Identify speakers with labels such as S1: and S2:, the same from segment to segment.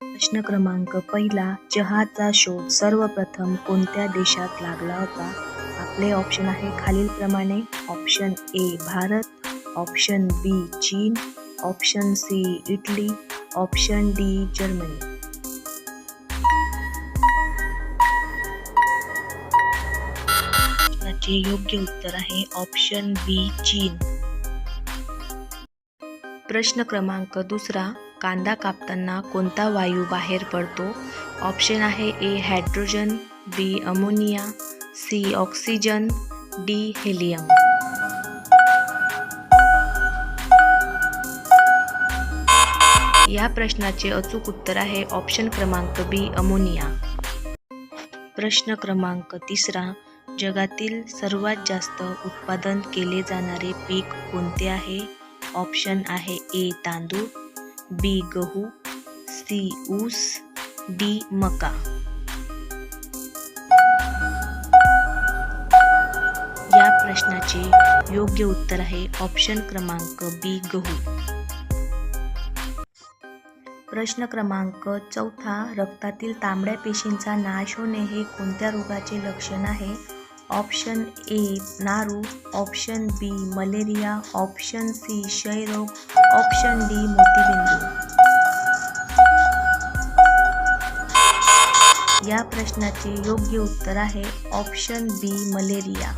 S1: प्रश्न क्रमांक पहिला चहाचा शोध सर्वप्रथम कोणत्या देशात लागला होता? आपले ऑप्शन आहे खालीलप्रमाणे option A Bharat option B Chin option C Italy option D Germany. प्रश्नाचे योग्य उत्तर आहे ऑप्शन बी चीन. प्रश्न क्रमांक दुसरा कांदा कापताना कोणता वायू बाहेर पडतो? ऑप्शन आहे A hydrogen B ammonia C oxygen D helium. या प्रश्नाचे अचूक उत्तर आहे ऑप्शन क्रमांक बी अमोनिया. प्रश्न क्रमांक तिसरा जगातील सर्वात जास्त उत्पादन केले जाणारे पीक कोणते आहे? ऑप्शन आहे ए तांदूळ बी गहू सी ऊस डी मका. या प्रश्नाचे योग्य उत्तर आहे ऑप्शन क्रमांक बी गहू प्रश्न क्रमांक चौथा रक्तातील तांबड्या पेशींचा नाश होणे हे कोणत्या रोगाचे लक्षण आहे? Option A Naru. Option B malaria. Option C क्षयरोग. ऑप्शन डी मोतीबिंदू. या प्रश्नाचे योग्य उत्तर आहे ऑप्शन बी मलेरिया.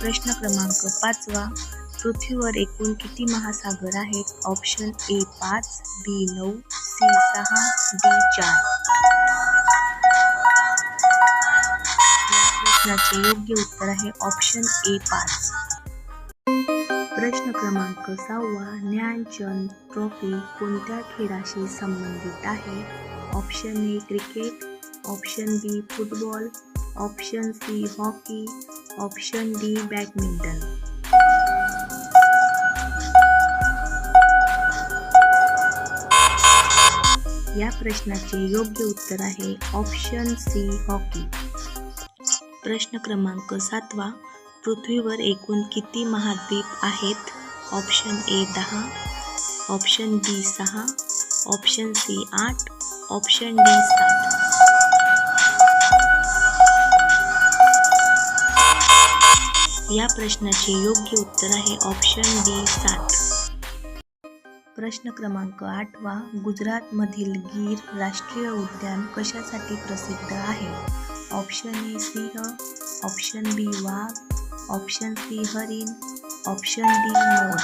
S1: प्रश्न क्रमांक पाचवा. पृथ्वीवर एकूण किती महासागर आहेत? ऑप्शन ए पाच बी नऊ सी सहा डी चार. प्रश्नाचे योग्य उत्तर आहे ऑप्शन ए पाच. प्रश्न क्रमांक सहावा, ज्ञानचंद ट्रॉफी कोणत्या खेळाशी संबंधित आहे? Option A cricket option B football option C hockey option D badminton या प्रश्नाचे योग्य उत्तर आहे ऑप्शन सी हॉकी प्रश्न क्रमांक सातवा पृथ्वीवर एकूण किती महाद्वीप आहेत? ऑप्शन ए दहा ऑप्शन बी सहा ऑप्शन सी आठ ऑप्शन डी सात. या प्रश्नाचे योग्य उत्तर आहे ऑप्शन डी सात. प्रश्न क्रमांक आठवा गुजरातमधील गीर राष्ट्रीय उद्यान कशासाठी प्रसिद्ध आहे? ऑप्शन ए सिंह ऑप्शन बी वाघ ऑप्शन सी हरिण ऑप्शन डी मोर.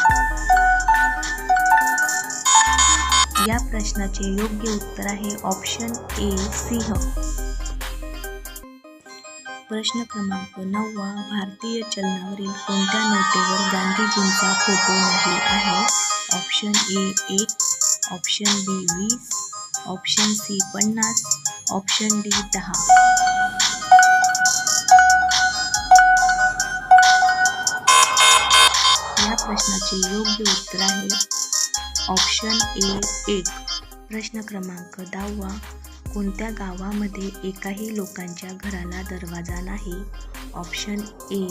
S1: या प्रश्नाचे योग्य उत्तर आहे ऑप्शन ए सिंह. प्रश्न क्रमांक नववा भारतीय चलनावरील कोणत्या नोटेवर गांधीजींचा फोटो नाही आहे? ऑप्शन ए एक ऑप्शन बी वीस ऑप्शन सी पन्नास ऑप्शन डी दहा. प्रश्नाचे योग्य उत्तर आहे ऑप्शन ए एक. प्रश्न क्रमांक दहावा. कोणत्या गावामध्ये एकाही लोकांच्या घराला दरवाजा नाही? Option A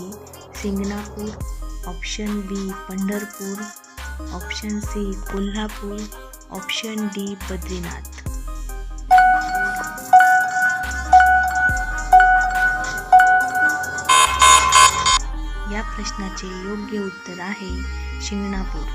S1: Singanapur. Option B Pandharpur. Option C Kolhapur. Option D Badrinath. प्रश्नाचे योग्य उत्तर आहे शिंगणापूर.